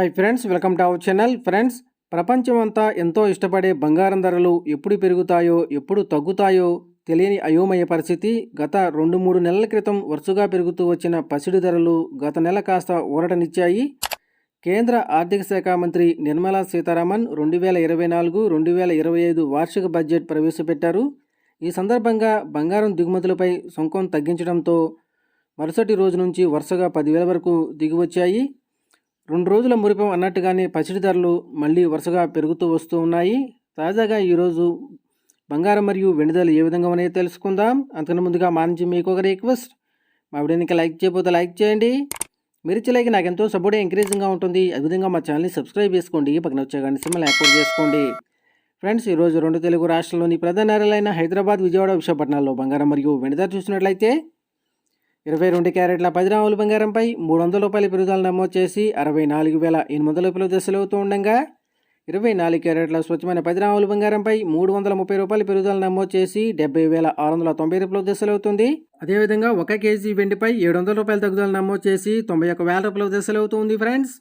Hi friends welcome to our channel friends ప్రపంచమంతా ఎంతో ఇష్టపడే బంగారం ధరలు ఎప్పుడు పెరుగుతాయో ఎప్పుడు తగ్గుతాయో తెలియని అయోమయ పరిస్థితి గత రెండు మూడు నెలల క్రితం వరుసగా పెరుగుతూ వచ్చిన పసిడి ధరలు గత నెల కాస్త ఊరటనిచ్చాయి. కేంద్ర ఆర్థిక శాఖ మంత్రి నిర్మలా సీతారామన్ రెండు వేల ఇరవై నాలుగు రెండు వేల ఇరవై ఐదు వార్షిక బడ్జెట్ ప్రవేశపెట్టారు. ఈ సందర్భంగా బంగారం దిగుమతులపై సుంకం తగ్గించడంతో మరుసటి రోజు నుంచి వరుసగా పదివేల వరకు దిగివచ్చాయి రెండు రోజుల మురిపం అన్నట్టుగానే పసిడి ధరలు మళ్ళీ వరుసగా పెరుగుతూ వస్తూ ఉన్నాయి. తాజాగా ఈరోజు బంగారం మరియు వెండి ధరలు ఏ విధంగా ఉన్నాయో తెలుసుకుందాం. అంతకన్నా ముందుగా మా నుంచి మీకు ఒక రిక్వెస్ట్ మా వీడియోని లైక్ చేయకపోతే లైక్ చేయండి. మీరు ఇచ్చే లైక్ నాకు ఎంతో సపోర్ట్ ఎంకరేజింగ్గా ఉంటుంది. అదేవిధంగా మా ఛానల్ని సబ్స్క్రైబ్ చేసుకోండి. పక్కన వచ్చే గంట సింహల్ యాక్టివేట్ చేసుకోండి. ఫ్రెండ్స్ ఈరోజు రెండు తెలుగు రాష్ట్రాల్లోని ప్రధాన నగరాలైన హైదరాబాద్ విజయవాడ విశాఖపట్నాల్లో బంగారం మరియు వెండి ధర చూసినట్లయితే ఇరవై రెండు క్యారెట్ల పది రావుల బంగారంపై మూడు వందల రూపాయల పెరుగుదల నమోదు చేసి అరవై నాలుగు వేల ఎనిమిది వందల రూపాయల దశలు అవుతూ ఉండగా ఇరవై నాలుగు క్యారెట్ల స్వచ్ఛమైన పది రావుల బంగారంపై మూడు వందల ముప్పై రూపాయల పెరుగుదల నమోదు చేసి డెబ్బై వేల ఆరు వందల తొంభై రూపాయల దశలు అవుతుంది. అదేవిధంగా ఒక కేజీ వెండిపై ఏడు వందల రూపాయల తగ్గుదల నమోదు చేసి తొంభై ఒక్క వేల రూపాయల దశలు అవుతుంది ఫ్రెండ్స్.